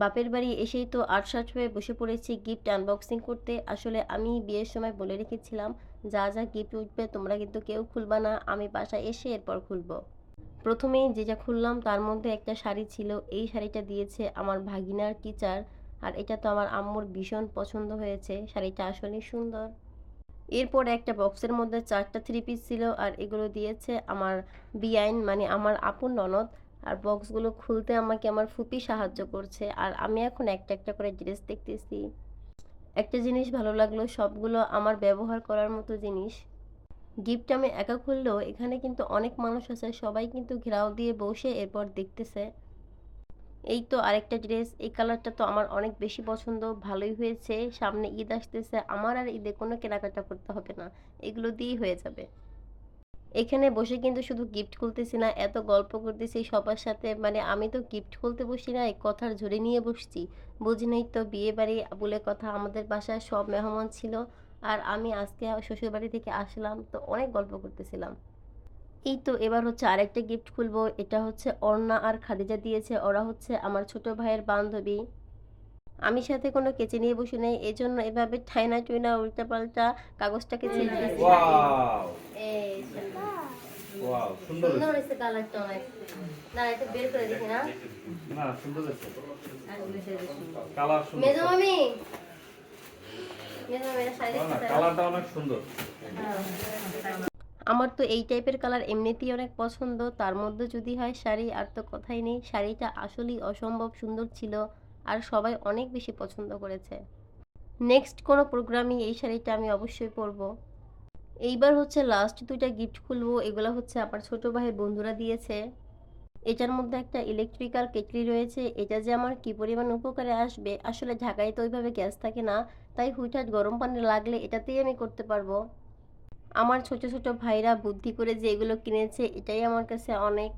বাপের বাড়ি এসেই তো আটসাট হয়ে বসে পড়েছি গিফট আনবক্সিং করতে। আসলে আমি বিয়ের সময় বলে রেখেছিলাম, যা যা গিফট উঠবে তোমরা কিন্তু কেউ খুলবা না, আমি বাসায় এসে এরপর খুলবো। প্রথমেই যেটা খুললাম তার মধ্যে একটা শাড়ি ছিল, এই শাড়িটা দিয়েছে আমার ভাগিনার টিচার আর এটা তো আমার আম্মুর ভীষণ পছন্দ হয়েছে, শাড়িটা আসলেই সুন্দর। এরপর একটা বক্সের মধ্যে চারটা থ্রি পিস ছিল, আর এগুলো দিয়েছে আমার বিআইন মানে আমার আপন ননদ। আর বক্সগুলো খুলতে আমাকে আমার ফুপি সাহায্য করছে। আর আমি এখন একটা একটা করে ড্রেস দেখতেছি। একটা জিনিস ভালো লাগল, সবগুলো আমার ব্যবহার করার মতো জিনিস। গিফট আমি একা খুললেও এখানে কিন্তু অনেক মানুষ আছে, সবাই কিন্তু ঘেরাও দিয়ে বসে এরপর দেখতেছে। এই তো আরেকটা ড্রেস এই কালারটা তো আমার অনেক বেশি পছন্দ, ভালোই হয়েছে। সামনে ঈদ আসতেছে, আমার আর ঈদে কোনো কেনাকাটা করতে হবে না, এগুলো দিয়েই হয়ে যাবে। এখানে বসে কিন্তু শুধু গিফট খুলতেছি না এত গল্প করতেছি সবার সাথে মানে আমি তো গিফট খুলতে বসি না এই কথার ঝুড়ি নিয়ে বসছি। বুঝি নাই তো বিয়ে বাড়ি বলে কথা আমাদের বাসায় সব মেহমান ছিল আর আমি আজকে শ্বশুরবাড়ি থেকে আসলাম তো অনেক গল্প করতেছিলাম। এই তো এবার হচ্ছে আরেকটা গিফট খুলবো এটা হচ্ছে অর্ণা আর খাদিজা দিয়েছে ওরা হচ্ছে আমার ছোট ভাইয়ের বান্ধবী। আমি সাথে কোনো কেচে নিয়ে বসে নেই এই জন্য এভাবে ঠাইনা টুইনা উল্টা পাল্টা কাগজটাকে ছেড়ে দিয়েছি। ওয়াও সুন্দর। সুন্দর সুন্দর হয়েছে। হয়েছে কালারটা অনেক। না এটা বের করে দেখি না। না সুন্দর হয়েছে। কালার সুন্দর। মেজো মামি! শাড়ি না, না, দেখতে চাও? কালারটা অনেক সুন্দর। আমার তো এই টাইপের কালার এমনিতেই অনেক পছন্দ। তার মধ্যে যদি হয় শাড়ি আর তো কথাই নেই। শাড়িটা আসলেই অসম্ভব সুন্দর ছিল আর সবাই অনেক বেশি পছন্দ করেছে। নেক্সট কোনো প্রোগ্রামই এই শাড়িটা আমি অবশ্যই পরবো। এইবার হচ্ছে লাস্ট দুইটা গিফট খুলবো, এগুলো হচ্ছে আমার ছোট ভাইয়ের বন্ধুরা দিয়েছে। এটার মধ্যে একটা ইলেকট্রিক্যাল কেটলি রয়েছে, এটা যে আমার কি পরিমাণ উপকারে আসবে? আসলে ঢাকায় তো ওইভাবে গ্যাস থাকে না, তাই হুটহাট গরম পানি লাগলে এটাতেই আমি করতে পারব। আমার ছোট ছোট ভাইরা বুদ্ধি করে যে এগুলো কিনেছে, এটাই আমার কাছে অনেক।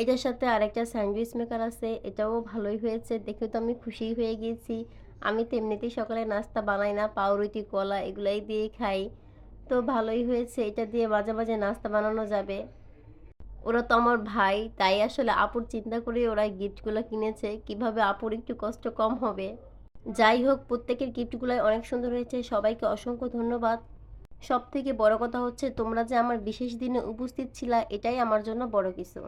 এটার সাথে আরেকটা স্যান্ডউইচ মেকার আছে, এটাও ভালোই হয়েছে, দেখে তো আমি খুশি হয়ে গিয়েছি। আমি তো এমনিতেই সকালে নাস্তা বানাই না, পাউরুটি, কলা এগুলাই দিয়ে খাই। তো ভালোই হয়েছে, এটা দিয়ে মাঝে মাঝে নাস্তা বানানো যাবে। ওরা তো আমার ভাই, তাই আসলে আপুর চিন্তা করে ওরা গিফটগুলো কিনেছে, কীভাবে আপুর একটু কষ্ট কম হবে। যাই হোক, প্রত্যেকের গিফটগুলোই অনেক সুন্দর হয়েছে, সবাইকে অসংখ্য ধন্যবাদ। সব থেকে বড় কথা হচ্ছে, তোমরা যে আমার বিশেষ দিনে উপস্থিত ছিলা, এটাই আমার জন্য বড় কিছু।